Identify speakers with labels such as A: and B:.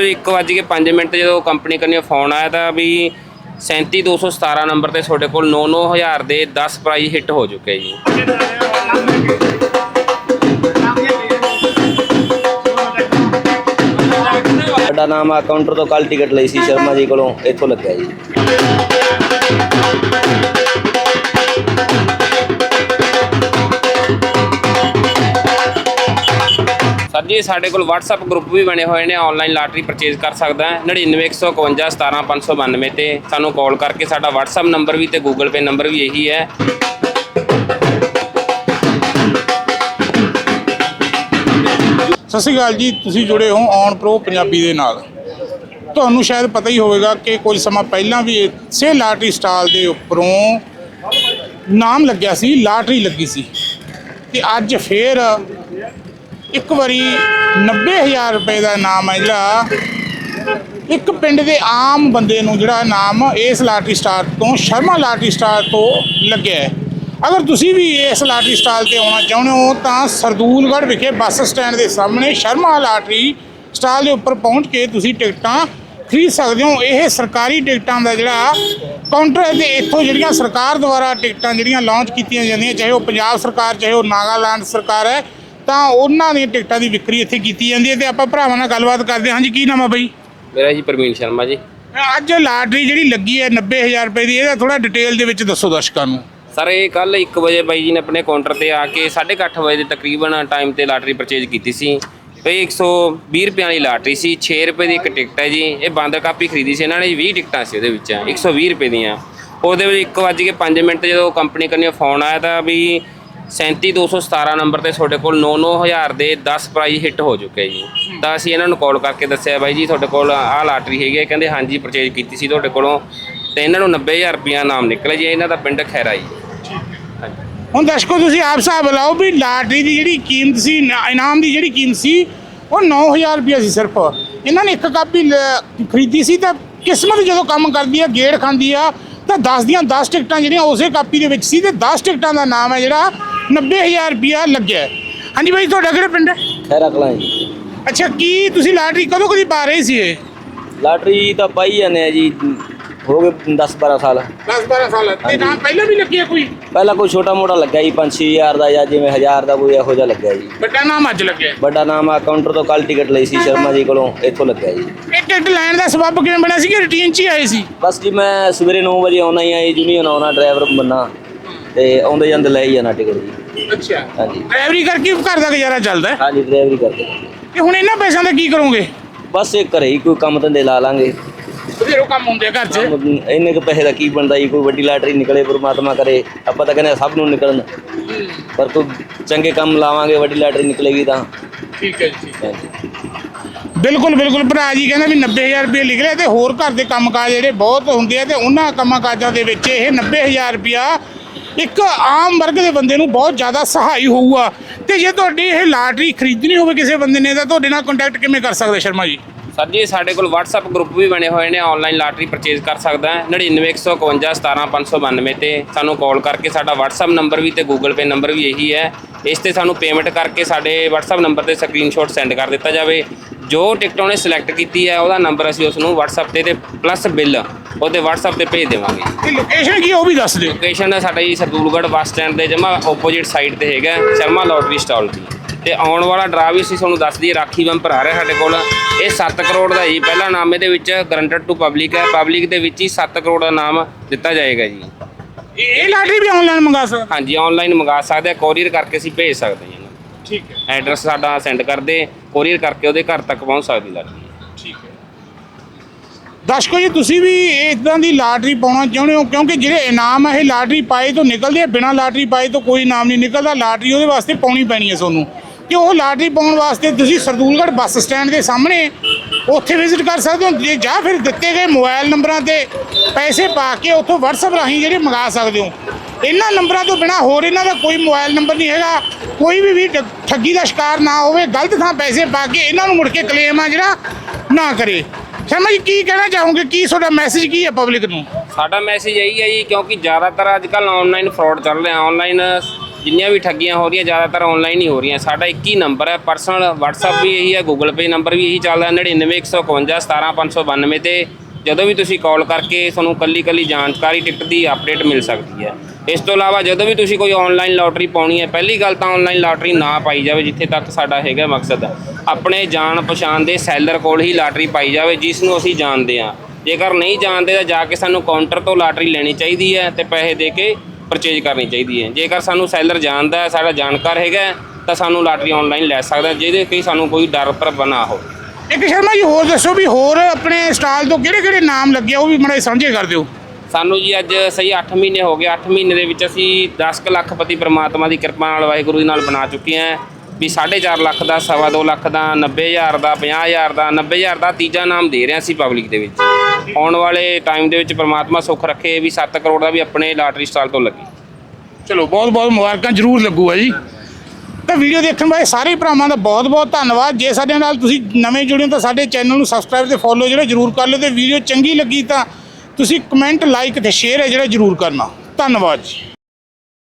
A: ਇੱਕ ਵੱਜ ਕੇ 5 ਮਿੰਟ ਜਦੋਂ ਕੰਪਨੀ ਕੰਨੀ ਫੋਨ ਆਇਆ ਤਾਂ ਵੀ 37217 ਨੰਬਰ ਤੇ ਤੁਹਾਡੇ ਕੋਲ 9-9000 ਦੇ 10 ਪ੍ਰਾਈਜ਼ ਹਿੱਟ ਹੋ ਚੁੱਕੇ ਜੀ।
B: ਸਾਡਾ ਨਾਮ ਆ, ਕਾਊਂਟਰ ਤੋਂ ਕੱਲ ਟਿਕਟ ਲਈ ਸੀ ਸ਼ਰਮਾ ਜੀ ਕੋਲੋਂ, ਇੱਥੋਂ ਲੱਗਿਆ ਜੀ।
A: ਜੀ, ਸਾਡੇ ਕੋਲ WhatsApp ਗਰੁੱਪ ਵੀ ਬਣੇ ਹੋਏ ਨੇ ਆਨਲਾਈਨ ਲਾਟਰੀ ਪਰਚੇਜ਼ ਕਰ ਸਕਦਾ ਹੈ। 99151 17592 ਤੇ ਸਾਨੂੰ ਕਾਲ ਕਰਕੇ ਸਾਡਾ WhatsApp ਨੰਬਰ ਵੀ ਤੇ Google Pay ਨੰਬਰ ਵੀ ਇਹੀ ਹੈ।
C: ਸਤਿ ਸ਼੍ਰੀ ਅਕਾਲ ਜੀ, ਤੁਸੀਂ ਜੁੜੇ ਹੋ ਔਨ ਪ੍ਰੋ ਪੰਜਾਬੀ ਦੇ ਨਾਲ। ਤੁਹਾਨੂੰ ਸ਼ਾਇਦ ਪਤਾ ਹੀ ਹੋਵੇਗਾ ਕਿ ਕੁਝ ਸਮਾਂ ਪਹਿਲਾਂ ਵੀ ਇਸੇ ਲਾਟਰੀ ਸਟਾਲ ਦੇ ਉੱਪਰੋਂ ਨਾਮ ਲੱਗਿਆ ਸੀ ਲਾਟਰੀ ਲੱਗੀ ਸੀ। ਤੇ ਅੱਜ ਫੇਰ ਇੱਕ ਵਾਰੀ 90000 ਰੁਪਏ ਦਾ ਨਾਮ ਹੈ ਜਿਹੜਾ। ਇੱਕ ਪਿੰਡ ਦੇ ਆਮ ਬੰਦੇ ਨੂੰ ਜਿਹੜਾ ਨਾਮ ਇਸ ਲਾਟਰੀ ਸਟਾਰ ਤੋਂ, ਸ਼ਰਮਾ ਲਾਟਰੀ ਸਟਾਰ ਤੋਂ ਲੱਗਿਆ ਹੈ। ਅਗਰ ਤੁਸੀਂ ਵੀ ਇਸ ਲਾਟਰੀ ਸਟਾਲ ਤੇ ਆਉਣਾ ਚਾਹੁੰਦੇ ਹੋ, ਤਾਂ ਸਰਦੂਲਗੜ੍ਹ ਵਿਖੇ ਬੱਸ ਸਟੈਂਡ ਦੇ ਸਾਹਮਣੇ ਸ਼ਰਮਾ ਲਾਟਰੀ ਸਟਾਲ ਦੇ ਉੱਪਰ ਪਹੁੰਚ ਕੇ ਤੁਸੀਂ ਟਿਕਟਾਂ ਖਰੀਦ ਸਕਦੇ ਹੋ। ਇਹ ਸਰਕਾਰੀ ਟਿਕਟਾਂ ਦਾ ਜਿਹੜਾ ਕਾਊਂਟਰ ਹੈ ਤੇ ਇੱਥੋਂ ਜਿਹੜੀਆਂ ਸਰਕਾਰ ਦੁਆਰਾ ਟਿਕਟਾਂ ਜਿਹੜੀਆਂ ਲਾਂਚ ਕੀਤੀਆਂ ਜਾਂਦੀਆਂ, ਚਾਹੇ ਉਹ ਪੰਜਾਬ ਸਰਕਾਰ, ਚਾਹੇ ਉਹ ਨਾਗਾਲੈਂਡ ਸਰਕਾਰ ਹੈ ਤਾਂ ਉਹਨਾਂ ਦੀਆਂ ਟਿਕਟਾਂ ਦੀ ਵਿਕਰੀ ਇੱਥੇ ਕੀਤੀ ਜਾਂਦੀ ਹੈ ਤੇ ਆਪਾਂ ਭਰਾਵਾਂ ਨਾਲ ਗੱਲਬਾਤ ਕਰਦੇ ਹਾਂ। ਹਾਂਜੀ ਕੀ ਨਾਮ ਆ ਬਈ?
A: ਮੇਰਾ ਜੀ ਪ੍ਰਵੀਨ ਸ਼ਰਮਾ ਜੀ।
C: ਅੱਜ ਲਾਟਰੀ ਜਿਹੜੀ ਲੱਗੀ ਹੈ 90000 ਰੁਪਏ ਦੀ ਇਹਦਾ ਥੋੜਾ ਡਿਟੇਲ ਦੇ ਵਿੱਚ ਦੱਸੋ ਦਰਸ਼ਕਾਂ ਨੂੰ।
A: ਸਰ ਇਹ ਕੱਲ 1 ਵਜੇ ਬਾਈ ਜੀ ਨੇ ਆਪਣੇ ਕਾਊਂਟਰ ਤੇ ਆ ਕੇ 8:30 ਵਜੇ ਦੇ ਤਕਰੀਬਨ ਟਾਈਮ ਤੇ ਲਾਟਰੀ ਪਰਚੇਜ ਕੀਤੀ ਸੀ। ਇਹ 120 ਰੁਪਏ ਵਾਲੀ ਲਾਟਰੀ ਸੀ 6 ਰੁਪਏ ਦੀ ਇੱਕ ਟਿਕਟ ਹੈ ਜੀ। ਇਹ ਬੰਦ ਕਾਪੀ ਖਰੀਦੀ ਸੀ ਇਹਨਾਂ ਨੇ 20 ਟਿਕਟਾਂ ਸੀ ਉਹਦੇ ਵਿੱਚ 120 ਰੁਪਏ ਦੀਆਂ। ਉਹਦੇ ਵਿੱਚ 1 ਵੱਜ ਕੇ 5 ਮਿੰਟ ਜਦੋਂ ਕੰਪਨੀ ਕੰਨੀ ਫੋਨ ਆਇਆ ਤਾਂ ਵੀ 37217 ਨੰਬਰ ਤੇ ਤੁਹਾਡੇ ਕੋਲ 9-9000 ਦੇ 10 ਪ੍ਰਾਈਜ਼ ਹਿੱਟ ਹੋ ਚੁੱਕੇ ਜੀ। ਤਾਂ ਅਸੀਂ ਇਹਨਾਂ ਨੂੰ ਕਾਲ ਕਰਕੇ ਦੱਸਿਆ ਬਾਈ ਜੀ ਤੁਹਾਡੇ ਕੋਲ ਆਹ ਲਾਟਰੀ ਹੈਗੀ ਹੈ। ਕਹਿੰਦੇ ਹਾਂਜੀ ਪਰਚੇਜ ਕੀਤੀ ਸੀ ਤੁਹਾਡੇ ਕੋਲੋਂ। ਤੇ ਇਹਨਾਂ ਨੂੰ 90000 ਰੁਪਇਆ ਨਾਮ ਨਿਕਲਿਆ ਜੀ ਇਹਨਾਂ ਦਾ ਪਿੰਡ ਖੈਰਾ ਜੀ। ਹਾਂਜੀ।
C: ਹੁਣ ਦਰਸ਼ਕੋ ਤੁਸੀਂ ਆਪ ਹਿਸਾਬ ਲਾਓ ਵੀ ਲਾਟਰੀ ਦੀ ਜਿਹੜੀ ਕੀਮਤ ਸੀ ਇਨਾ- ਇਨਾਮ ਦੀ ਜਿਹੜੀ ਕੀਮਤ ਸੀ ਉਹ 9000 ਰੁਪਏ ਸੀ ਸਿਰਫ। ਇਹਨਾਂ ਨੇ ਇੱਕ ਕਾਪੀ ਲ- ਖਰੀਦੀ ਸੀ ਤਾਂ ਕਿਸਮਤ ਜਦੋਂ ਕੰਮ ਕਰਦੀ ਆ ਗੇੜ ਖਾਂਦੀ ਆ ਤਾਂ 10 ਦੀਆਂ 10 ਟਿਕਟਾਂ ਜਿਹੜੀਆਂ ਉਸੇ ਕਾਪੀ ਦੇ ਵਿੱਚ ਸੀ ਤੇ 10 ਟਿਕਟਾਂ ਦਾ ਨਾਮ ਹੈ ਜਿਹੜਾ 90000 ਰੁਪਿਆ ਲੱਗਿਆ। ਹੈ। ਹਾਂਜੀ ਬਾਈ ਤੁਹਾਡਾ ਕਿਹੜਾ ਪਿੰਡ ਹੈ?
B: ਖੈਰਾ ਕਲਾਂ ਜੀ।
C: ਅੱਛਾ ਕੀ ਤੁਸੀਂ ਲਾਟਰੀ ਕਦੋਂ ਕਦੀ ਪਾ ਰਹੇ ਸੀ ਇਹ
B: ਲਾਟਰੀ ਤਾਂ ਪਾਈ ਜਾਂਦੇ ਆ ਜੀ ਹੋ ਗਏ 10 12 ਸਾਲ।
C: 10 12 ਸਾਲ। ਤੇ ਨਾਮ ਪਹਿਲਾਂ ਵੀ ਲੱਗਿਆ ਕੋਈ?
B: ਪਹਿਲਾਂ ਕੋਈ ਛੋਟਾ ਮੋਟਾ ਲੱਗਾ ਜੀ 5-6000 ਦਾ ਜਾਂ ਜਿਵੇਂ 1000 ਦਾ ਕੋਈ ਇਹੋ ਜਿਹਾ ਲੱਗਿਆ ਜੀ।
C: ਵੱਡਾ ਨਾਮ ਅੱਜ ਲੱਗਿਆ।
B: ਵੱਡਾ ਨਾਮ ਆ ਕਾਊਂਟਰ ਤੋਂ ਕੱਲ ਟਿਕਟ ਲਈ ਸੀ ਸ਼ਰਮਾ ਜੀ ਕੋਲੋਂ ਇੱਥੋਂ ਲੱਗਿਆ ਜੀ।
C: ਇਹ ਟਿਕਟ ਲੈਣ ਦਾ ਸਬਬ ਕਿਵੇਂ ਬਣਿਆ ਸੀ ਕਿ ਰੂਟੀਨ 'ਚ ਹੀ ਆਏ ਸੀ?
B: ਬਸ ਜੀ ਮੈਂ ਸਵੇਰੇ 9 ਵਜੇ ਆਉਣਾ ਹੀ ਆ ਜੀ ਯੂਨੀਅਨ ਆਉਣਾ ਡਰਾਈਵਰ ਬੰਨਾ। ਤੇ ਆਉਂਦੇ ਜਾਂਦੇ ਲੈ ਹੀ ਜਾਣਾ ਟਿਕਟ ਜੀ।
C: ਅੱਛਾ।
B: ਹਾਂਜੀ।
C: ਡਰਾਈਵਰੀ ਕਰਕੇ ਘਰ ਦਾ ਗੁਜ਼ਾਰਾ ਚੱਲਦਾ ਹੈ?
B: ਹਾਂਜੀ ਡਰਾਈਵਰੀ ਕਰਦੇ
C: ਤੇ ਹੁਣ ਇਹਨਾਂ ਪੈਸਿਆਂ ਦਾ ਕੀ ਕਰੋਗੇ?
B: ਬਸ ਇਹ ਘਰੇ ਹੀ ਕੋਈ ਕੰਮ ਧੰਦੇ ਲਾ ਲਾਂਗੇ।
C: ਬਥੇਰੋ ਕੰਮ ਹੁੰਦੇ ਆ ਘਰ 'ਚ।
B: ਇੰਨੇ ਕੁ ਪੈਸੇ ਦਾ ਕੀ ਬਣਦਾ ਜੀ ਕੋਈ ਵੱਡੀ ਲਾਟਰੀ ਨਿਕਲੇ ਪਰਮਾਤਮਾ ਕਰੇ। ਆਪਾਂ ਤਾਂ ਕਹਿੰਦੇ ਆ ਸਭ ਨੂੰ ਨਿਕਲਣ। ਪਰ ਕੋਈ ਚੰਗੇ ਕੰਮ ਲਾਵਾਂਗੇ ਵੱਡੀ ਲਾਟਰੀ ਨਿਕਲੇਗੀ ਤਾਂ।
C: ਠੀਕ ਹੈ ਜੀ
B: ਹਾਂਜੀ।
C: ਬਿਲਕੁਲ ਬਿਲਕੁਲ। ਭਰਾ ਜੀ ਕਹਿੰਦਾ ਵੀ 90000 ਰੁਪਏ ਨਿਕਲੇ ਤੇ ਹੋਰ ਘਰ ਦੇ ਕੰਮਕਾਜ ਜਿਹੜੇ ਬਹੁਤ ਹੁੰਦੇ ਆ ਤੇ ਉਹਨਾਂ ਕੰਮਾਂ ਕਾਜਾਂ ਦੇ ਵਿੱਚ ਇਹ 90000 ਰੁਪਿਆ ਇੱਕ ਆਮ ਵਰਗ ਦੇ ਬੰਦੇ ਨੂੰ ਬਹੁਤ ਜ਼ਿਆਦਾ ਸਹਾਈ ਹੋਊਗਾ। ਤੇ ਜੇ ਤੁਹਾਡੀ ਇਹ ਲਾਟਰੀ ਖਰੀਦਣੀ ਹੋਵੇ ਕਿਸੇ ਬੰਦੇ ਨੇ, ਤਾਂ ਤੁਹਾਡੇ ਨਾਲ ਕੰਟੈਕਟ ਕਿਵੇਂ ਕਰ ਸਕਦਾ, ਸ਼ਰਮਾ ਜੀ?
A: ਸਰ ਜੀ ਸਾਡੇ ਕੋਲ WhatsApp ਗਰੁੱਪ ਵੀ ਬਣੇ ਹੋਏ ਨੇ ਆਨਲਾਈਨ ਲਾਟਰੀ ਪਰਚੇਜ਼ ਕਰ ਸਕਦਾ ਹੈ। 99151 17592 ਤੇ ਸਾਨੂੰ ਕਾਲ ਕਰਕੇ ਸਾਡਾ WhatsApp ਨੰਬਰ ਵੀ ਤੇ Google Pay ਨੰਬਰ ਵੀ ਇਹੀ ਹੈ। ਇਸ ਤੇ ਸਾਨੂੰ ਪੇਮੈਂਟ ਕਰਕੇ ਸਾਡੇ WhatsApp ਨੰਬਰ ਤੇ ਸਕਰੀਨਸ਼ਾਟ ਸੈਂਡ ਕਰ ਦਿੱਤਾ ਜਾਵੇ। ਜੋ ਟਿਕਟ ਉਹਨੇ ਸਿਲੈਕਟ ਕੀਤੀ ਹੈ ਉਹਦਾ ਨੰਬਰ ਅਸੀਂ ਉਸ ਨੂੰ WhatsApp ਤੇ ਤੇ ਪਲੱਸ ਬਿੱਲ ਉਹਦੇ WhatsApp ਤੇ ਭੇਜ ਦੇਵਾਂਗੇ।
C: ਤੇ ਲੋਕੇਸ਼ਨ ਕੀ ਹੈ ਉਹ ਵੀ ਦੱਸ ਦਿਓ।
A: ਲੋਕੇਸ਼ਨ ਸਾਡਾ ਜੀ ਸਰਦੂਲਗੜ੍ਹ ਬੱਸ ਸਟੈਂਡ ਦੇ ਜਮਾ ਆਪੋਜੀਟ ਸਾਈਡ ਤੇ ਹੈਗਾ ਸ਼ਰਮਾ ਲੋਟਰੀ ਸਟਾਲ ਦੀ। ਤੇ ਆਉਣ ਵਾਲਾ ਡਰਾ ਵੀ ਅਸੀਂ ਤੁਹਾਨੂੰ ਦੱਸ ਦਈਏ ਰਾਖੀ ਬੰਪਰ ਆ ਰਿਹਾ ਸਾਡੇ ਕੋਲ। ਇਹ 7 ਕਰੋੜ ਦਾ ਜੀ ਪਹਿਲਾ ਨਾਮ ਇਹਦੇ ਵਿੱਚ ਗਰੰਟਡ ਟੂ ਪਬਲਿਕ ਹੈ। ਪਬਲਿਕ ਦੇ ਵਿੱਚ ਹੀ 7 ਕਰੋੜ ਦਾ ਨਾਮ ਦਿੱਤਾ ਜਾਏਗਾ ਜੀ।
C: ਇਹ ਲਾਟਰੀ ਵੀ ਆਨਲਾਈਨ ਮੰਗਾ ਸਕਦੇ
A: ਹਾਂਜੀ ਆਨਲਾਈਨ ਮੰਗਾ ਸਕਦੇ ਆ। ਕੋਰੀਅਰ ਕਰਕੇ ਅਸੀਂ ਭੇਜ ਸਕਦੇ ਹਾਂ।
C: ਠੀਕ ਹੈ।
A: ਐਡਰੈਸ ਸਾਡਾ ਸੈਂਡ ਕਰਦੇ ਕੋਰੀਅਰ ਕਰਕੇ ਉਹਦੇ ਘਰ ਤੱਕ ਪਹੁੰਚ ਸਕਦੀ ਲਾਟਰੀ।
C: ਠੀਕ ਹੈ। ਦਰਸ਼ਕੋ ਜੀ ਤੁਸੀਂ ਵੀ ਇਦਾਂ ਦੀ ਲਾਟਰੀ ਪਾਉਣਾ ਚਾਹੁੰਦੇ ਹੋ? ਕਿਉਂਕਿ ਜਿਹੜੇ ਇਨਾਮ ਹੈ ਇਹ ਲਾਟਰੀ ਪਾਏ ਤੋਂ ਨਿਕਲਦੇ ਆ। ਬਿਨਾਂ ਲਾਟਰੀ ਪਾਏ ਤੋਂ ਕੋਈ ਇਨਾਮ ਨਹੀਂ ਨਿਕਲਦਾ। ਲਾਟਰੀ ਉਹਦੇ ਵਾਸਤੇ ਪਾਉਣੀ ਪੈਣੀ ਹੈ ਤੁਹਾਨੂੰ। ਕਿ ਉਹ ਲਾਟਰੀ ਪਾਉਣ ਵਾਸਤੇ ਤੁਸੀਂ ਸਰਦੂਲਗੜ੍ਹ ਬੱਸ ਸਟੈਂਡ ਦੇ ਸਾਹਮਣੇ ਉੱਥੇ ਵਿਜ਼ਿਟ ਕਰ ਸਕਦੇ ਹੋ, ਜੇ ਜਾਂ ਫਿਰ ਦਿੱਤੇ ਗਏ ਮੋਬਾਈਲ ਨੰਬਰਾਂ ਤੇ ਪੈਸੇ ਪਾ ਕੇ ਉੱਥੋਂ WhatsApp ਰਾਹੀਂ ਜਿਹੜੇ ਮੰਗਾ ਸਕਦੇ ਹੋ। ਇਹਨਾਂ ਨੰਬਰਾਂ ਤੋਂ ਬਿਨਾ ਹੋਰ ਇਹਨਾਂ ਦਾ ਕੋਈ ਮੋਬਾਈਲ ਨੰਬਰ ਨਹੀਂ ਹੈਗਾ। ਕੋਈ ਵੀ ਵੀ ਠੱਗੀ ਦਾ ਸ਼ਿਕਾਰ ਨਾ ਹੋਵੇ, ਗਲਤ ਥਾਂ ਪੈਸੇ ਪਾ ਕੇ ਇਹਨਾਂ ਨੂੰ ਮੁੜ ਕੇ ਕਲੇਮ ਆ ਜਿਹੜਾ ਨਾ ਕਰੇ। ਸ਼ਰਮਾ ਜੀ, ਕੀ ਕਹਿਣਾ ਚਾਹੋਗੇ? ਕੀ ਤੁਹਾਡਾ ਮੈਸੇਜ ਕੀ ਹੈ ਪਬਲਿਕ ਨੂੰ?
A: ਸਾਡਾ ਮੈਸੇਜ ਇਹੀ ਹੈ ਜੀ, ਕਿਉਂਕਿ ਜ਼ਿਆਦਾਤਰ ਅੱਜ ਕੱਲ ਆਨਲਾਈਨ ਫਰਾਡ ਚੱਲ ਰਿਹਾ। ਆਨਲਾਈਨ ਜਿੰਨੀਆਂ ਵੀ ਠੱਗੀਆਂ ਹੋ ਰਹੀਆਂ, ਜ਼ਿਆਦਾਤਰ ਆਨਲਾਈਨ ਹੀ ਹੋ ਰਹੀਆਂ। ਸਾਡਾ ਇੱਕ ਹੀ ਨੰਬਰ ਹੈ ਪਰਸਨਲ WhatsApp ਵੀ ਇਹੀ ਹੈ, Google Pay ਨੰਬਰ ਵੀ ਇਹੀ ਚੱਲਦਾ 99151 17592 ਤੇ ਜਦੋਂ ਵੀ ਤੁਸੀਂ ਕਾਲ ਕਰਕੇ ਤੁਹਾਨੂੰ ਕੱਲੀ ਕੱਲੀ ਜਾਣਕਾਰੀ ਟਿਕਟ ਦੀ ਅਪਡੇਟ ਮਿਲ ਸਕਦੀ ਹੈ। ਇਸ ਤੋਂ ਇਲਾਵਾ ਜਦੋਂ ਵੀ ਤੁਸੀਂ ਕੋਈ ਆਨਲਾਈਨ ਲਾਟਰੀ ਪਾਉਣੀ ਹੈ, ਪਹਿਲੀ ਗੱਲ ਤਾਂ ਆਨਲਾਈਨ ਲਾਟਰੀ ਨਾ ਪਾਈ ਜਾਵੇ, ਜਿੱਥੇ ਤੱਕ ਸਾਡਾ ਹੈਗਾ ਮਕਸਦ। ਆਪਣੇ ਜਾਣ ਪਛਾਣ ਦੇ ਸੈਲਰ ਕੋਲ ਹੀ ਲਾਟਰੀ ਪਾਈ ਜਾਵੇ, ਜਿਸ ਨੂੰ ਅਸੀਂ ਜਾਣਦੇ ਹਾਂ। ਜੇਕਰ ਨਹੀਂ ਜਾਣਦੇ, ਤਾਂ ਜਾ ਕੇ ਸਾਨੂੰ ਕਾਊਂਟਰ ਤੋਂ ਲਾਟਰੀ ਲੈਣੀ ਚਾਹੀਦੀ ਹੈ ਤੇ ਪੈਸੇ ਦੇ ਕੇ ਪਰਚੇਜ ਕਰਨੀ ਚਾਹੀਦੀ ਹੈ। ਜੇਕਰ ਸਾਨੂੰ ਸੈਲਰ ਜਾਣਦਾ ਹੈ ਸਾਡਾ ਜਾਣਕਾਰ ਹੈਗਾ ਹੈ, ਤਾਂ ਸਾਨੂੰ ਲਾਟਰੀ ਆਨਲਾਈਨ ਲੈ ਸਕਦਾ ਹੈ, ਜਿਹਦੇ ਕਿ ਸਾਨੂੰ ਕੋਈ ਡਰ ਪਰ ਨਾ ਹੋ
C: ਇੱਕ ਸ਼ਰਮਾ ਜੀ ਹੋਰ ਦੱਸੋ ਵੀ ਹੋਰ ਆਪਣੇ ਸਟਾਲ ਤੋਂ ਕਿਹੜੇ ਕਿਹੜੇ ਨਾਮ ਲੱਗੇ ਆ ਉਹ ਵੀ ਮਾੜੇ ਸਾਂਝੇ ਕਰ ਦਿਓ।
A: ਸਾਨੂੰ ਜੀ ਅੱਜ ਸਹੀ 8 ਮਹੀਨੇ ਹੋ ਗਏ 8 ਮਹੀਨੇ ਦੇ ਵਿੱਚ ਅਸੀਂ 10 ਕੁ ਲੱਖ ਪਤੀ ਪ੍ਰਮਾਤਮਾ ਦੀ ਕਿਰਪਾ ਨਾਲ ਵਾਹਿਗੁਰੂ ਦੇ ਨਾਲ ਬਣਾ ਚੁੱਕੇ ਹਾਂ। ਵੀ 4.5 ਲੱਖ ਦਾ, ਸਵਾ ਦੋ ਲੱਖ ਦਾ 90000 ਦਾ 50000 ਦਾ 90000 ਦਾ ਤੀਜਾ ਨਾਮ ਦੇ ਰਿਹਾ ਸੀ ਪਬਲਿਕ ਦੇ ਵਿੱਚ। ਆਉਣ ਵਾਲੇ ਟਾਈਮ ਦੇ ਵਿੱਚ ਪ੍ਰਮਾਤਮਾ ਸੁੱਖ ਰੱਖੇ ਵੀ 7 ਕਰੋੜ ਦਾ ਵੀ ਆਪਣੇ ਲਾਟਰੀ ਸਟਾਲ ਤੋਂ ਲੱਗੇ।
C: ਚਲੋ, ਬਹੁਤ ਬਹੁਤ ਮੁਬਾਰਕਾਂ, ਜ਼ਰੂਰ ਲੱਗੂਗਾ ਜੀ। ਤਾਂ ਵੀਡੀਓ ਦੇਖਣ ਵਾਲੇ ਸਾਰੇ ਭਰਾਵਾਂ ਦਾ ਬਹੁਤ ਬਹੁਤ ਧੰਨਵਾਦ। ਜੇ ਸਾਡੇ ਨਾਲ ਤੁਸੀਂ ਨਵੇਂ ਜੁੜੇ ਹੋ ਤਾਂ ਸਾਡੇ ਚੈਨਲ ਨੂੰ ਸਬਸਕ੍ਰਾਈਬ ਤੇ ਫੋਲੋ ਜਿਹੜਾ ਜ਼ਰੂਰ ਕਰ ਲਿਓ ਤੇ ਵੀਡੀਓ ਚੰਗੀ ਲੱਗੀ ਤਾਂ ਤੁਸੀਂ ਕਮੈਂਟ ਲਾਈਕ ਤੇ ਸ਼ੇਅਰ ਹੈ ਜਿਹੜਾ ਜ਼ਰੂਰ ਕਰਨਾ। ਧੰਨਵਾਦ ਜੀ।